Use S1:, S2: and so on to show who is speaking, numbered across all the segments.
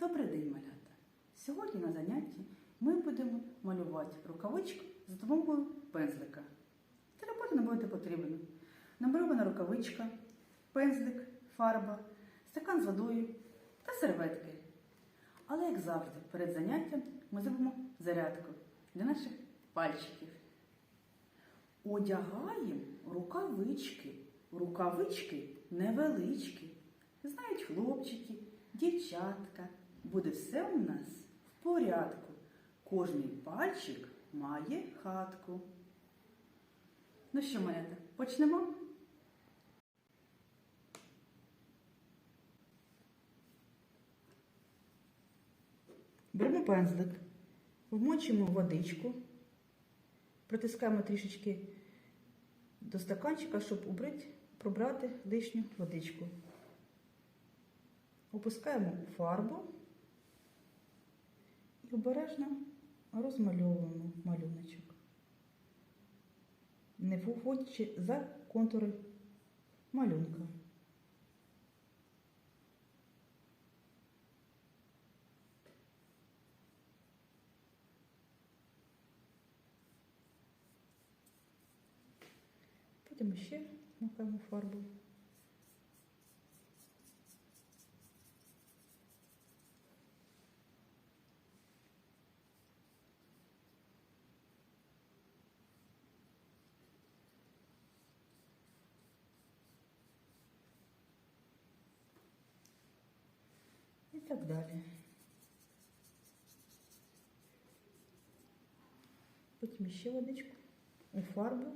S1: Добрий день, малята! Сьогодні на занятті ми будемо малювати рукавичку за допомогою пензлика. Для роботи нам буде потрібно намальована рукавичка, пензлик, фарба, стакан з водою та серветки. Але, як завжди, перед заняттям ми зробимо зарядку для наших пальчиків. Одягаємо рукавички. Рукавички невеличкі. Знають хлопчики, дівчатка. Буде все у нас в порядку. Кожний пальчик має хатку. Ну що, малята, почнемо? Беремо пензлик, вмочимо водичку, притискаємо трішечки до стаканчика, щоб убрати, пробрати лишню водичку. Опускаємо фарбу і обережно розмальовуємо малюночок, не виходячи за контури малюнка. Потім ще макаємо фарбу. І так далі. Потім ще водичку у фарбу.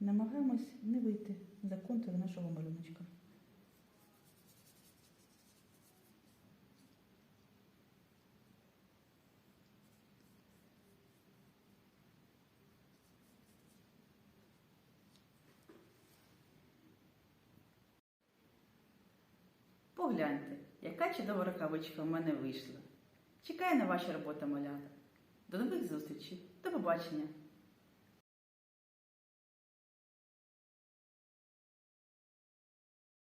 S1: Намагаємось не вийти за контур нашого малюночка. Погляньте, яка чудова рукавичка в мене вийшла. Чекаю на ваші роботи, малята. До нових зустрічей. До побачення!